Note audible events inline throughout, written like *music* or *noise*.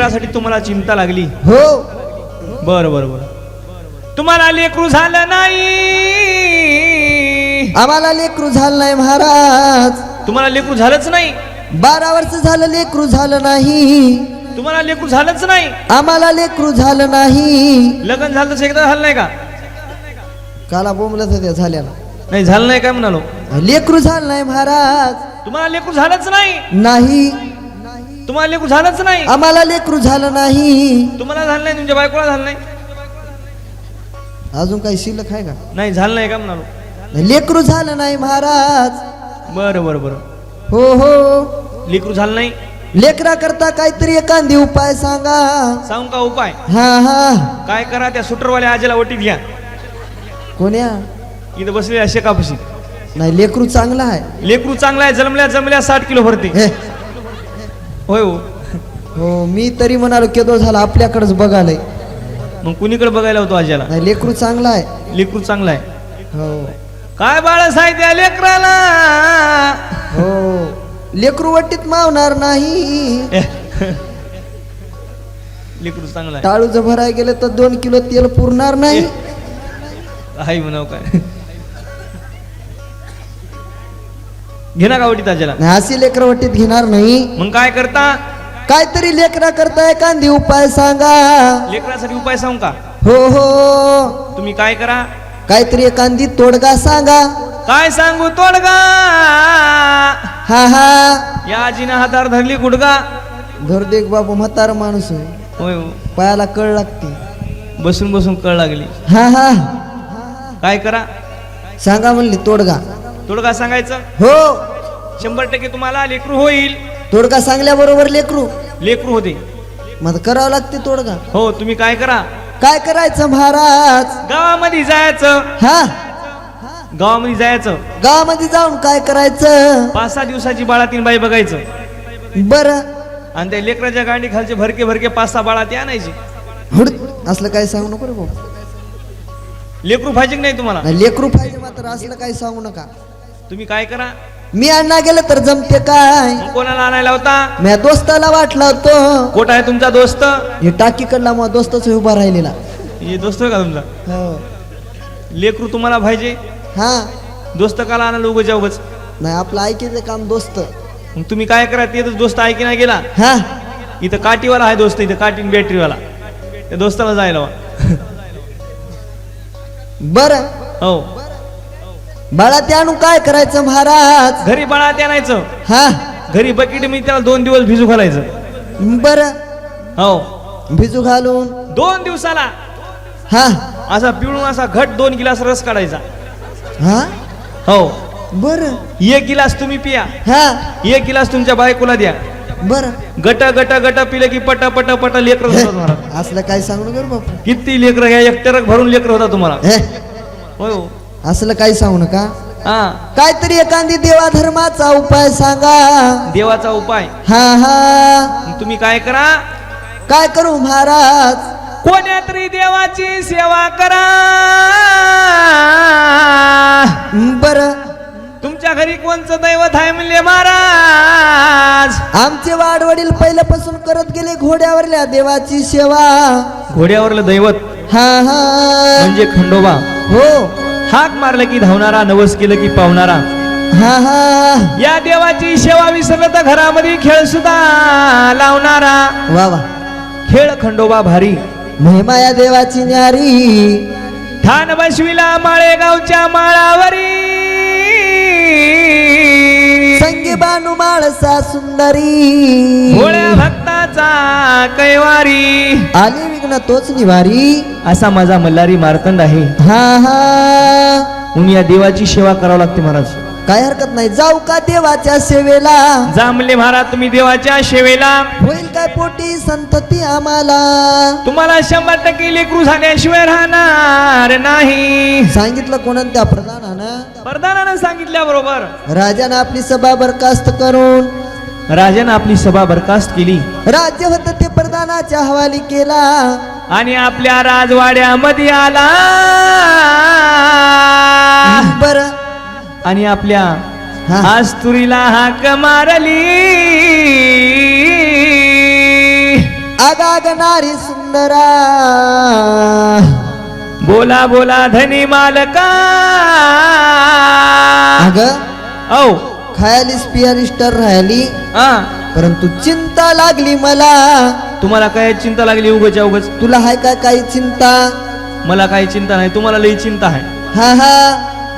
लेकरासाठी तुम्हाला चिंता लागली? हो. बर बर बर. तुम्हाला लेकरू झालं नाही. आम्हाला लेकरू झालं नाही महाराज. तुम्हाला लेकरू झालंच नाही. बारा वर्ष झालं लेकरू झालं नाही. तुम्हाला लेकरू झालंच नाही. आम्हाला लेकरू झालं नाही. लग्न झालं तसं एकदा झालं नाही का? काला बोंबलत होत्या झाल्याला नाही झालं नाही काय म्हणालो? लेकरू झालं नाही महाराज. तुम्हाला लेकरू झालंच नाही. नाही. तुम्हाला लेकरू झालंच नाही. आम्हाला लेकरू झालं नाही. तुम्हाला झालं नाही तुमच्या बायकोला झालं नाही. अजून काही शिल्लक आहे का? नाही झालं नाही का म्हणालो? लेकरू झालं नाही महाराज. बरं बरं बरं. हो हो. लेकरू झालं नाही? लेकरा करता काहीतरी एखादी उपाय सांगा. सांगू का उपाय? हा हा. काय करा त्या सुटरवाल्या आजीला ओटीत घ्या. कोण्या? इथं बसलेल्या शेकापशी. नाही लेकरू चांगला आहे. लेकरू चांगला आहे जन्मल्या जन्मल्या साठ किलो भरते. हे, होय हो. हो मी तरी म्हणालो केदो झाला आपल्याकडेच बघालय. मग कुणीकडे बघायला होतो आज्याला? नाही लेकरू चांगला आहे. लेकरू चांगला आहे. हो. काय बाळासाहेब त्या लेकराला? हो. लेकरू वट्टीत मावणार नाही. *laughs* लेकरू चांगला आहे. टाळू जर भराय गेलं तर दोन किलो तेल पुरणार नाही. *laughs* आई म्हणाव काय? घे ना का ओटीत आज्याला नाही अशी लेकर वट्टीत घेणार नाही. मग काय करता? काहीतरी लेकरा करता एखादी उपाय सांगा. लेकरासाठी उपाय सांगू का? हो हो. तुम्ही काय करा? काहीतरी एखादी तोडगा सांगा. काय सांगू तोडगा? हा हा. या आजीनं हातावर धरली गुडगा. धर देख बाबू म्हातार माणूस आहे. होय हो. पायाला कळ लागते. बसून बसून कळ लागली. हा हा. काय करा? सांगा म्हणली तोडगा. तोडगा सांगायचं? हो. शंभर टक्के तुम्हाला लेकरू होईल. तोडगा सांगल्याबरोबर लेकरू? लेकरू होते. मग करावं लागते तोडगा. हो तुम्ही काय करा. काय करायचं महाराज? गावामध्ये जायचं. हा? गावामध्ये जायचं. गावामध्ये जाऊन काय करायचं? पाच सहा दिवसाची बाळातीन बाई बघायचं. बर. आणि त्या लेकराच्या गांडी खालचे भरके भरके पाच सहा बाळा ती आणायची असलं काय सांगू नको रे भाऊ. लेकरू पाहिजे की नाही तुम्हाला? लेकरू पाहिजे मात्र असलं काही सांगू नका. तुम्ही काय करा. मी आणा गेलं तर जमते काय? कोणाला आणायला होता? मी दोस्ताला वाटला होतो. कोट आहे तुमचा दोस्त? हे टाकीकडला मग दोस्तच उभा राहिलेला. हे दोस्त आहे का तुमचा? हो. लेकरू तुम्हाला पाहिजे? हा. दोस्त काला आणायला उगच उगच नाही आपलं ऐकायचं काम दोस्त. मग तुम्ही काय करा ते दोस्त ऐकी नाही गेला. हा. इथं काठीवाला आहे दोस्त इथं काठी आणि बॅटरीवाला. त्या दोस्ताला जायला. *laughs* बर. हो. बाळा ते आणून काय करायचं महाराज? घरी बाळा ते आणायचं. हा? घरी बकेट मी त्याला दोन दिवस भिजू घालायचं. बर. हो. भिजू घालून? दोन दिवसाला. हा? असा पिळून असा घट दोन गिलास रस काढायचा. हा? हो. बर. एक गिलास तुम्ही पिया. हा? एक गिलास तुमच्या बायकोला द्या. बर. गट गट गट पिलं की पट पट पट लेकर होतात असलं काय सांगू नका रे बापू. किती लेकर घ्या एक टरक भरून लेकर होता तुम्हाला. हे. होय हो. असलं काही सांगू नका. हा. काहीतरी एखादी देवा धर्माचा उपाय सांगा. देवाचा उपाय? हा हा. मग तुम्ही काय करा? काय करू महाराज? कोण्या तरी देवाची सेवा करा. बर. तुमच्या घरी कोणचं दैवत आहे म्हणले महाराज? आमचे वाडवडील पहिल्यापासून करत गेले घोड्यावरल्या देवाची सेवा. घोड्यावरलं दैवत? हा हा. म्हणजे खंडोबा. हो. हाक मारलं की धावणारा नवस केलं की पावणारा. हा हा या देवाची सेवा विसरलं तर घरामध्ये खेळ सुद्धा लावणारा. वा वा. खेळ खंडोबा भारी. महिमा या देवाची न्यारी. ठाण बसविला माळेगावच्या माळावरी. संगी बानू माळसा सुंदरी. भोळ्या भक्ताचा कैवारी. आली विघ्न तोच निवारी. असा माझा मल्हारी मार्तंड आहे. हा हा. म्हणून या देवाची सेवा करावं लागते महाराज. काय हरकत नाही. जाऊ का देवाच्या सेवेला? जांभले महाराज तुम्ही देवाच्या सेवेला. होईल काय पोटी संतती आम्हाला? तुम्हाला शंभर टक्के लेकरू झाल्याशिवाय राहणार नाही. सांगितलं कोणा त्या प्रधानानं? प्रधानानं सांगितल्याबरोबर. राजानं आपली सभा बरखास्त करून राजानं आपली सभा बरखास्त केली. राज्य होत ते प्रधानाच्या हवाली केला. आणि आपल्या राजवाड्यामध्ये आला. बर. आणि आपल्या हा. आस्तुरीला हाक मारली. आगाग नारी सुंदरा. बोला बोला धनी मालका. अग. औ. खायालीस पियालीस तर राहिली हा. परंतु चिंता लागली मला. तुम्हाला काय चिंता लागली उगच उगच? तुला हाय का काही चिंता? मला काही चिंता नाही तुम्हाला लई चिंता आहे. हा हा.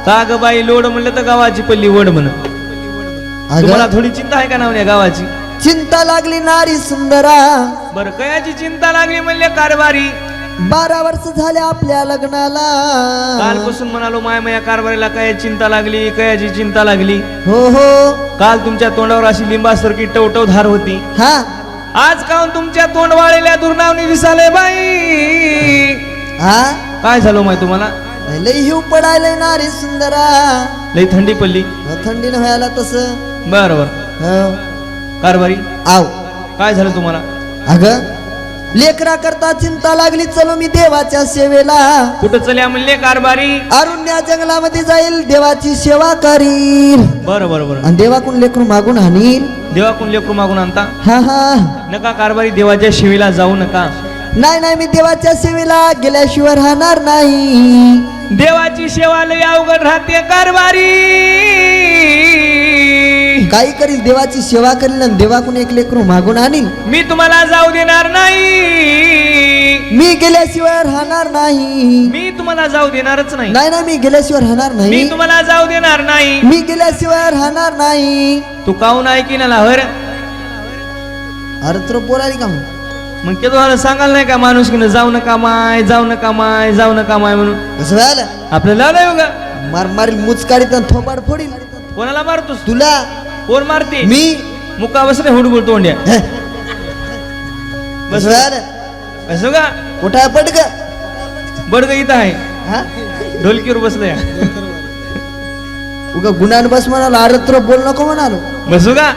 का ग बाई लोड म्हणलं तर गावाची पल्ली वड म्हण. तुम्हाला अग थोडी चिंता आहे का नावण्या गावाची? चिंता लागली नारी सुंदरा. बर कयाची चिंता लागली म्हणले कारभारी? बारा वर्ष झाले आपल्या लग्नाला. कालपासून म्हणालो माय माया कारभारीला काय चिंता लागली कयाची चिंता लागली. हो हो. काल तुमच्या तोंडावर अशी लिंबासारखी टवटव धार होती. हा. आज काऊन तुमच्या तोंड वाळलेल्या दुर्नावनी दिसाले बाई. हा? काय झालं माय तुम्हाला? लई हिव पडायलंय नारी सुंदरा. लई थंडी पडली. हो, थंडीनं व्हायला तस. बर बर. कारभारी? आव. काय झालं तुम्हाला? अग लेकरा करता चिंता लागली चलो मी देवाच्या सेवेला. कुठं चल्या म्हणले कारभारी? अरुण्या जंगलामध्ये जाईल देवाची सेवा करील. बर बर बर. आणि देवाकडून लेकरू मागून आणील. देवाकडून लेकरू मागून आणता? हा हा. नका कारभारी देवाच्या शिवीला जाऊ नका. नाही नाही मी देवाच्या सेवेला गेल्याशिवाय राहणार नाही. देवाची सेवा लई अवघड राहते कारभारी. काही करील देवाची सेवा करील आणि देवाकडून एक लेकरू मागून आणील मी तुम्हाला जाऊ देणार नाही. मी गेल्याशिवाय राहणार नाही. मी तुम्हाला जाऊ देणारच नाही. नाही ना मी गेल्याशिवाय राहणार मी नाही तुम्हाला जाऊ देणार नाही. मी गेल्याशिवाय राहणार नाही. तू काहून ऐकी ना लावर अरे तर बोलाली का मग? मग के तुम्हाला सांगाल नाही का माणूस की जाऊ नका माय जाऊ नका माय जाऊ नका माय म्हणून? कसं व्हायला? आपल्याला मार मारील मुचकाडीत आणि थोपाड फोडील कोणाला मारतोस? तुला? कोण मारते. मी? मुका बसले हुडबुड तोंड्या. हे, बस. का? कुठं पड ग बडग इथं आहे. ढोलकीवर बसलंय. उगा गुणान बस म्हणालो अरे तर बोल नको म्हणालो. बसू का?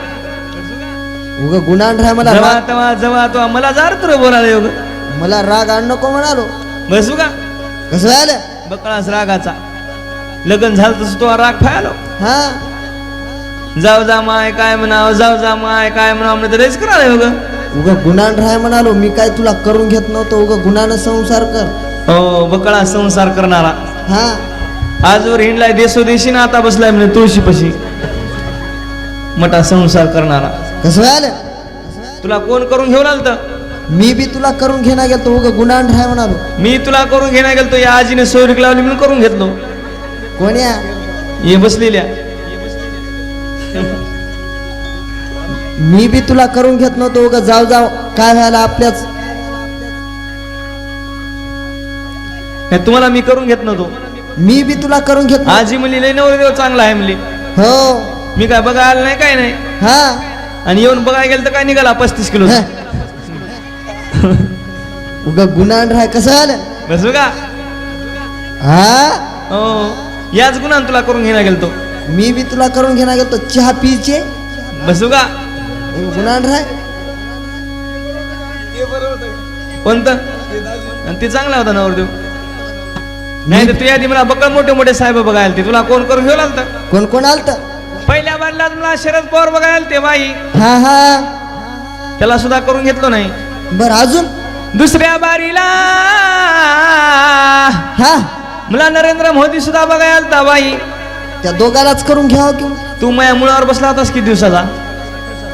उगा गुणान राह मला जवा तवा जवा तो मला जार तर बोलायला योग मला राग आण नको म्हणालो. बसू का? कसं व्हायला बकळास रागाचा. लग्न झालं तसं तो राग फायलो हा? जाऊ जा माय काय म्हणाव जाऊ जा माय काय म्हणाव म्हणलं तर रेस करायला योग उगा गुणान राह म्हणालो मी काय तुला करून घेत नव्हतो उगा गुणानं संसार कर. हो बकळा संसार करणारा. हा. आजवर हिंडलाय देशोदेशी ना आता बसलाय म्हणे तुळशीपाशी. मोठा संसार करणारा. कसं व्हायला तुला कोण करून घेऊन आलत? मी बी तुला करून घेणार गेलो उगा गुणान राह म्हणालो. मी तुला करून घेण्या गेलतो या आजीने सोयरीक लावली म्हणून करून घेतलो. कोण्या? ये बसलेल्या. मी बी तुला करून घेत नव्हतो उगा. जाऊ जाऊ. काय व्हायला आपल्याच? नाही, तुम्हाला मी करून घेत नव्हतो. मी बी तुला करून घेत नव्हतो. आजी म्हणली लय नवरदेव चांगला आहे म्हणली. हो. मी काय बघायला नाही काय नाही. हा. आणि येऊन बघायला गेलं तर काय निघाला? पस्तीस किलो. हा. उगा गुणान राह कसं झालं? बसू का हा? हो. याच गुन्हा तुला करून घेण्या गेलतो. मी बी तुला करून घेणार गेलो चहा पिचे बसू का गुणान राह कोणतं? आणि ते चांगला होता नवरदेव नाही तर तू आधी मला बकळ मोठे मोठे साहेब बघायला ते. तुला कोण करून घेऊन आलत? कोण कोण आलत? पहिल्या बारला मला शरद पवार बघायला ते बाई हा हा. त्याला सुद्धा करून घेतलो नाही. बर अजून? दुसऱ्या बारीला. हा. मला नरेंद्र मोदी सुद्धा बघायला आलता बाई त्या दोघालाच करून घ्यावं किंवा तू माझ्या मुळावर बसला होतास किती दिवसाचा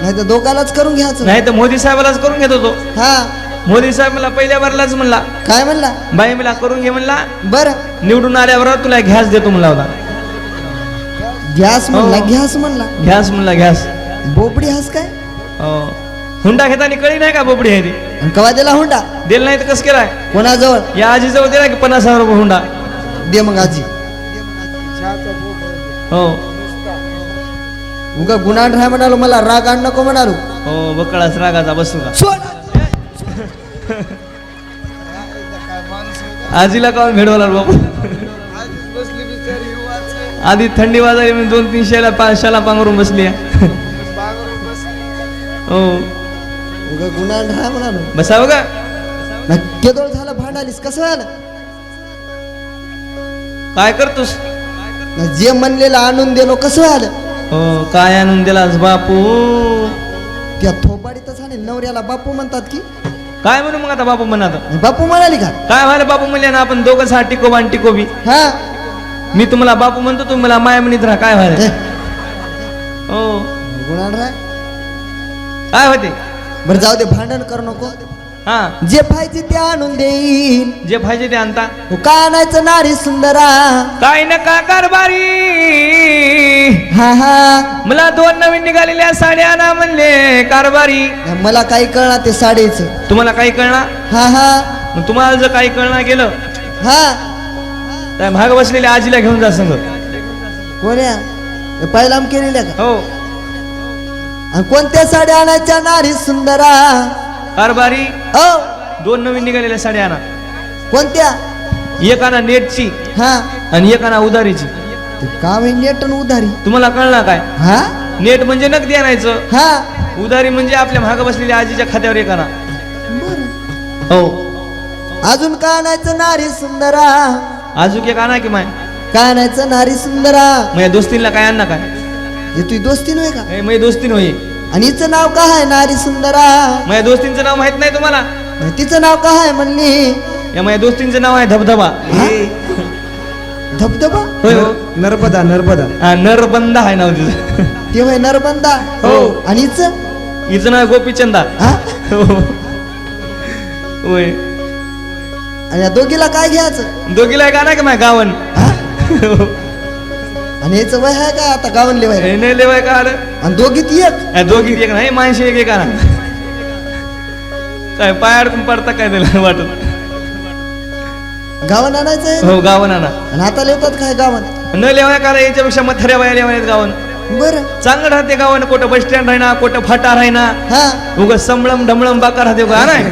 नाही तर दोघालाच करून घ्यायचं. नाही तर मोदी साहेबालाच करून घेत होतो हा. मोदी साहेब मला पहिल्या बारलाच म्हणला. काय म्हणला? बाई मला करून घे म्हणला. बर. निवडून आल्यावर तुला घ्यास देतो म्हणला होता. गॅस म्हणला हो. गॅस म्हणला. घ्यास म्हणला घ्यास. बोबडी हास काय? हो. हुंडा घेताना कळी नाही का बोबडी आहे ती? आणि कवा दिला हुंडा? दिलं नाही तर कसं केलाय? कोणाजवळ? या आजीजवळ दिला की पन्नास हजार रुपये हुंडा. दे मग आजी. हो. उगा गुन्हा राह म्हणालो मला राग आण नको म्हणालो. हो बकळास रागाचा बसू का? आजीला काऊन भेडवला बाबू? आधी थंडी वाजायली म्हणून दोन तीन शेला पा शाला पांघरून बसली. हो. उगा गुन्हा राह म्हणालो. बसावं का? ना केदोळ झालं भांडालीस कसं झालं? काय करतोस? जे म्हणलेलं आणून दिलो कसं झालं? हो काय आणून दिलास बापू? त्या थोबाडीतच आणि नवऱ्याला बापू म्हणतात की? काय म्हणू मग आता बापू म्हणा आता बापू म्हणाली का? काय व्हायला बापू म्हणले ना आपण दोघं सहा टिकोबा आणि टिकोबी. हा? मी तुम्हाला बापू म्हणतो तुम्ही मला माया म्हणत राहा काय व्हायला? हो. गुणान राय. काय होते? बरं जाऊ दे भांडण करू नको. हा. जे पाहिजे ते आणून देईन. जे पाहिजे ते आणता. का आणायचं नारी सुंदरा. काय नका कारभारी. हा हा. मला दोन नवीन निघालेल्या साड्या आणा म्हणले कारभारी. मला काही कळणार ते साडीच. तुम्हाला काही कळणार? हा हा. मग तुम्हाला जर काही कळणार गेलं हा. तर भाग बसलेल्या आजीला घेऊन जा संग. कोण्या? पहिलाम केलेल्या का? हो. आणि कोणत्या साड्या आणायच्या? नारी सुंदरा. कारभारी हो. दोन नवीन निघालेल्या साड्या आणा. कोणत्या? एक आणा नेटची हा. आणि एक आणा उधारीची. ते काम आहे नेट आणि उधारी? तुम्हाला कळणार काय? हा? नेट म्हणजे नगदी आणायचं. हा. उधारी म्हणजे आपल्या भाग बसलेल्या आजीच्या खात्यावर एक आणा. बरं. हो. अजून का आणायचं नारी सुंदरा? अजून एक आणा की माय? काय आणायचं नारी सुंदरा? माझ्या दोस्तीला काय आणा काय? हे तुझी दोस्ती नव्हे का? ए, माझी दोस्तीन होई आणि हिचं नाव काय आहे? नारी सुंदरा. माझ्या दोस्तींचं नाव माहीत नाही तुम्हाला? तिचं नाव काय आहे म्हणली? या माझ्या दोस्तींचं नाव आहे धबधबा. हा? धबधबा? होय. हो नर्मदा नर्मदा. हा नरबंद आहे नाव तिचं. ते होय नरबंदा हो. आणि हिचं? हिचं नाव गोपीचंदा. हा? हो. होय. आणि या दोघीला काय घ्यायचं? दोघीला एक आणा की माझ्या गावन. हा? आणि याचं वय आहे काय आता गावनले वय हे नाही लेवाय का आलं? आणि दोघीत एक. या दोघी एक नाही माणशी एक एक काय पाय अडकून पडता काय त्याला वाटत? गावन आणायचं आहे हो गावन आणा. आणि आता लिहतात काय गावन न लेवाय का याच्यापेक्षा मथऱ्या बाया लेवाय गावन बरं. चांगलं राहते गावानं कुठं बस स्टँड राहिना कुठं फाटा राहिना. हा. उग संबळम ढमळम बाका राहते का नाही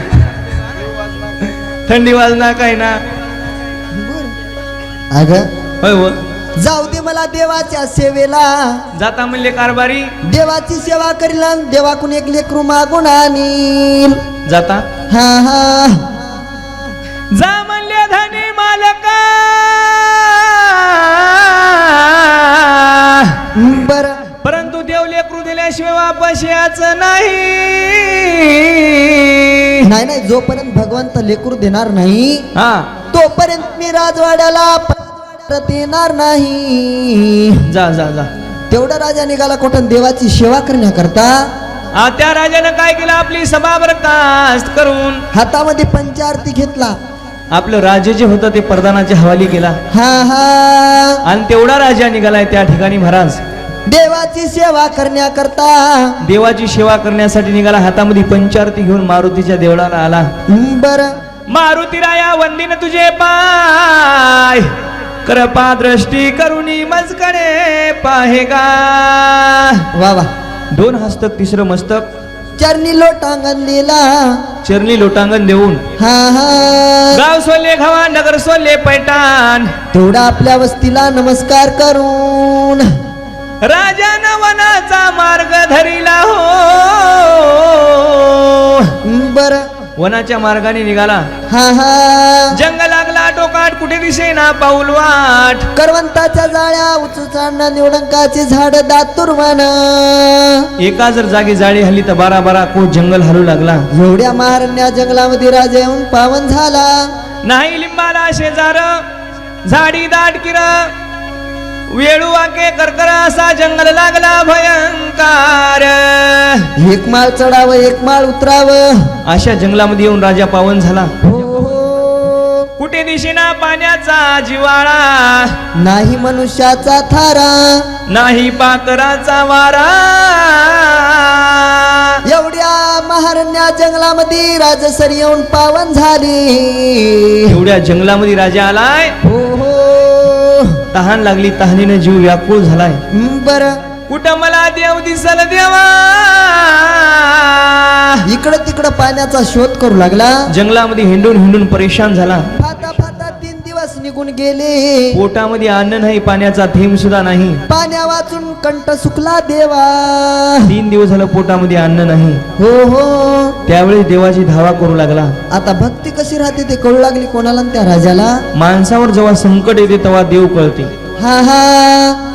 थंडी वाजना काय ना? बरं. अगं होय हो जाऊ दे मला देवाच्या सेवेला. जाता म्हणले कारभारी. देवाची सेवा करील आणि देवाकून एक लेकरू मागून आणील. जाता? हा हा. जा म्हणले धनी मालका. बर. परंतु देव लेकरू दिल्याशिवाय वापस याचं नाही. नाही नाही जोपर्यंत भगवंत लेकरू देणार नाही हा. तोपर्यंत मी राजवाड्याला परत येणार नाही. जा जा जा. तेवढा राजा निघाला कुठं? देवाची सेवा करण्याकरता. आ, त्या राजानं काय केलं? आपली सभा बरखास्त करून. हातामध्ये पंचारती घेतला. आपलं राज्य जे होतं ते प्रधानाच्या हवाली केला. हा हा. आणि तेवढा राजा निघालाय त्या ठिकाणी महाराज. देवाची सेवा करण्याकरता. देवाची सेवा करण्यासाठी निघाला. हातामध्ये पंचारती घेऊन मारुतीच्या देवळाला आला. बर. मारुती राया वंदिन तुझे पाय. कृपा दृष्टी करुणी मजकडे पाहे गा वा वा. दोन हस्तक तिसरं मस्तक. चरणी लोटांगण दिला चरणी लोटांगण देऊन. हा हा. गाव सोले घावा नगर सोले पैठाण. तेवढा आपल्या वस्तीला नमस्कार करून. राजान वनाचा मार्ग धरिला हो. बर. वनाच्या मार्गाने निघाला. हा हा. जंग लागला टोकाट कुठे दिसेना पाऊल वाट. करवंताच्या जाळ्या उचूचांना निवडंकाचे झाड दातुर म्हणा एका जर जागी जाळी हल्ली तर बारा बारा कोट जंगल हलू लागला. एवढ्या महारण्या जंगलामध्ये राजा येऊन पावन झाला. नाही लिंबाला शेजार झाडी दाट किर. वेळू वाके करकर असा जंगल लागला भयंकर. एक माळ चढावं एक माळ उतरावं. अशा जंगलामध्ये येऊन राजा पावन झाला. हो. कुठे दिशेना पाण्याचा जिवाळा? नाही मनुष्याचा थारा. नाही पाकराचा वारा. एवढ्या महारण्या जंगलामध्ये राजसरी येऊन पावन झाली. एवढ्या जंगलामध्ये राजा आलाय. हो हो. तहान लागली तहानीने जीव व्याकुळ झालाय. बर. कुठं मला देव दिसल देवा इकडं तिकडं पाण्याचा शोध करू लागला. जंगलामध्ये हिंडून हिंडून परेशान झाला. निघून गेले. पोटामध्ये अन्न नाही पाण्याचा थेंब सुद्धा नाही. पाण्या वाचून कंठ सुकला देवा. तीन दिवस झालं पोटामध्ये अन्न नाही. हो हो. त्यावेळी देवाची धावा करू लागला. आता भक्ती कशी राहते ते कळू लागली कोणाला न त्या राजाला? माणसावर जेव्हा संकट येते तेव्हा देव कळते. हा हा.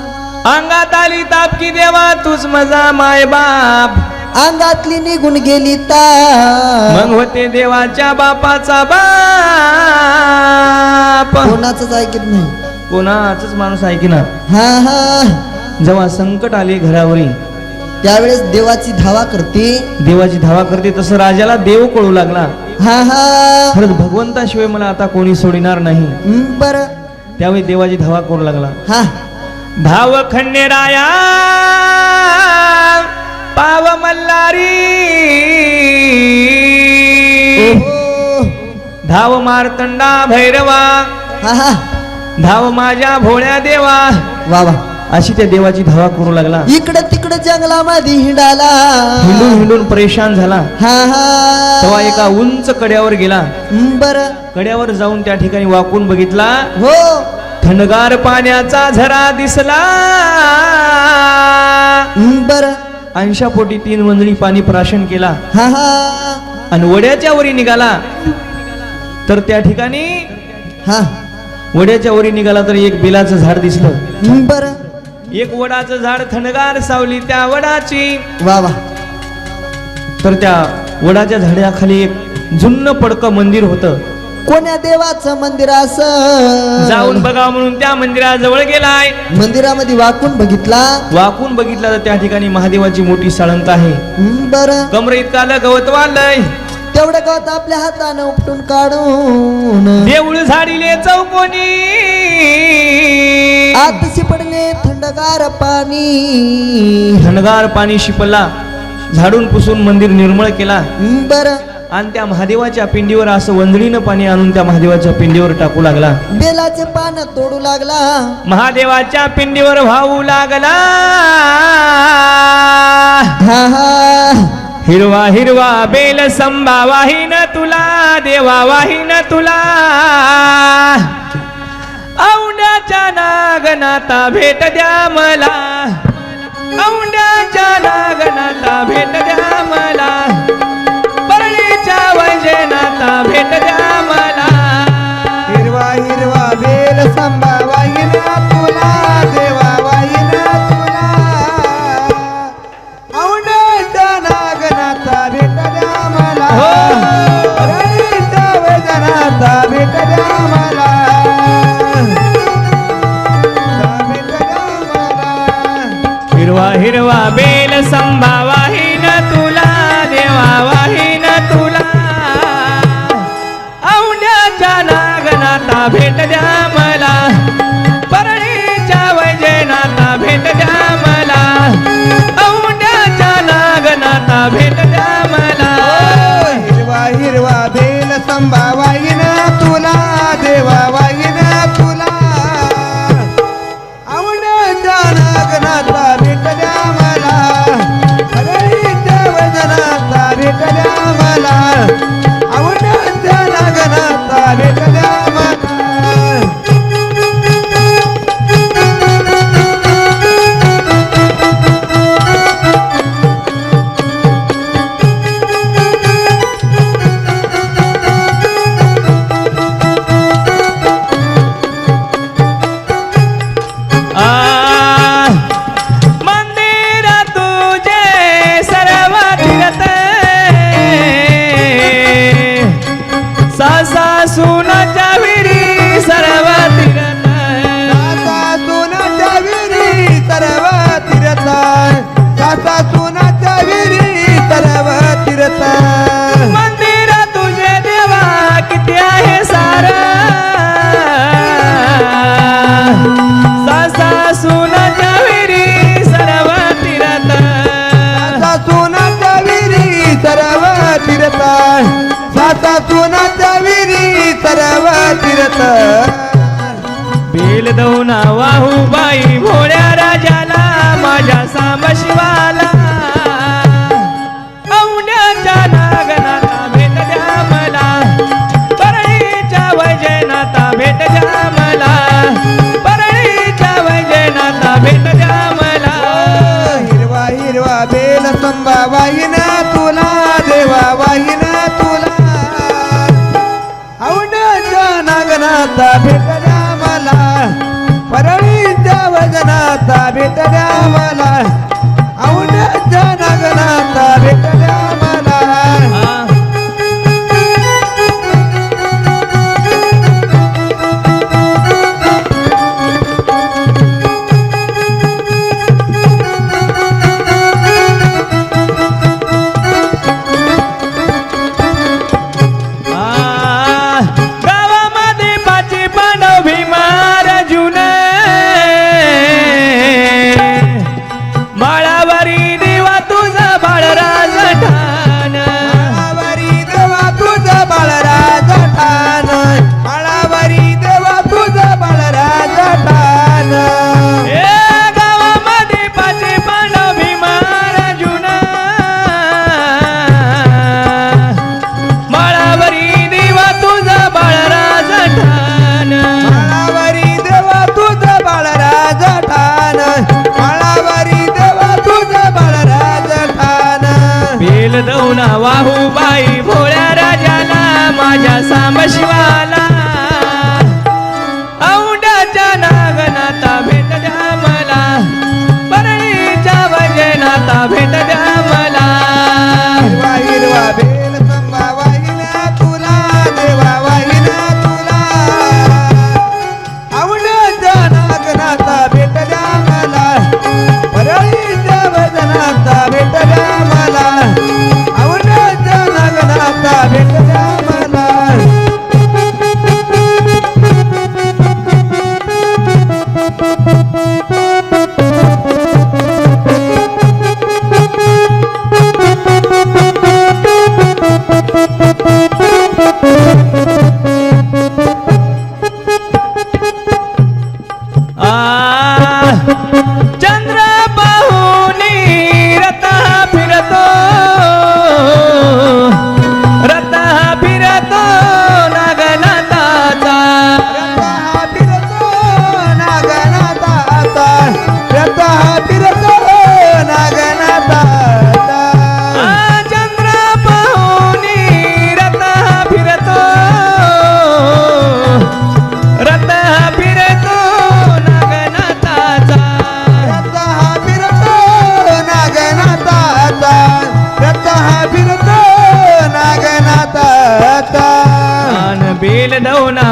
अंगात आली तापकी देवा तूच मजा माय बाप अंगातली निघून गेली ता मग होते देवाच्या बापाचा बाप. कोणाचंच ऐकत नाही. कोणाच माणूस ऐकणार हा हा. जेव्हा संकट आले घरावरी त्यावेळेस देवाची धावा करते. देवाची धावा करते तसं राजाला देव कळू लागला. हा हा. खरंच भगवंताशिवाय मला आता कोणी सोडिणार नाही. बर. त्यावेळी देवाची धावा करू लागला. हा. धाव खंडेराया पाव मल्लारी. धाव मारतंडा भैरवा. हा हा. धाव माझ्या भोळ्या देवा. वा वा. अशी त्या देवाची धावा करू लागला. इकडं तिकडं जंगलामध्ये हिंडाला. हिंडून हिंडून परेशान झाला. हा तेव्हा एका उंच कड्यावर गेला. बर. कड्यावर जाऊन त्या ठिकाणी वाकून बघितला. हो. थंडगार पाण्याचा झरा दिसला. बर. अंशापोटी तीन मंजळी पाणी प्राशन केला. हा हा. आणि वड्याच्या वरी निघाला. तर त्या ठिकाणी हा. वड्याच्या वरी निघाला तर एक बेलाचं झाड दिसलं. बर. एक वडाचं झाड थंडगार सावली त्या वडाची. वा वा. तर त्या वडाच्या झाडाखाली एक जुन्न पडकं मंदिर होतं. कोण्या देवाचं मंदिर असं? जाऊन बघा म्हणून त्या मंदिराजवळ गेलाय. मंदिरामध्ये वाकून बघितला? वाकून बघितलं तर त्या ठिकाणी महादेवाची मोठी साळंक आहे. बर. कमर इतका आलं गवत वाढलंय. तेवढं गवत आपल्या हातानं उपटून काढून. देऊळ झाडीले चौकोनी. आत शिपडले थंडगार पाणी. थंडगार पाणी शिपला. झाडून पुसून मंदिर निर्मळ केला. बर. आणि त्या महादेवाच्या पिंडीवर असं वंजळीनं पाणी आणून त्या महादेवाच्या पिंडीवर टाकू लागला. बेलाचे पान तोडू लागला. महादेवाच्या पिंडीवर वाहू लागला. हिरवा हिरवा बेल संभा वाहीन तुला देवा वाहीन तुला. औंड्याच्या नागनाता भेट द्या मला. औंड्याच्या नागनाता भेट द्या मला. आता भेट द्या मला हिरवा हिरवा बेल संभा नागनाथा वजनाचा द्या मला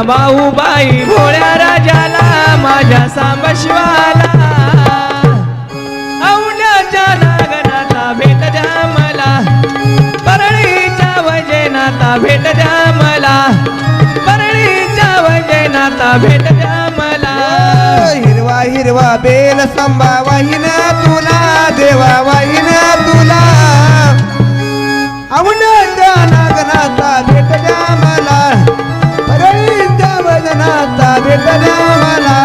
दौना भोळ्या राजाला माझ्या सांबशिवाला शिवाला. औंढ्याच्या नागनाथा भेट द्या मला. परळीच्या वजनाथा भेट द्या मला. परळीच्या वजनाथा भेट द्या मला. हिरवा हिरवा बेल सांबा वाहिन तुला देवा वाहिन तुला. आवडत्या नागनाथा விட்டதாமலா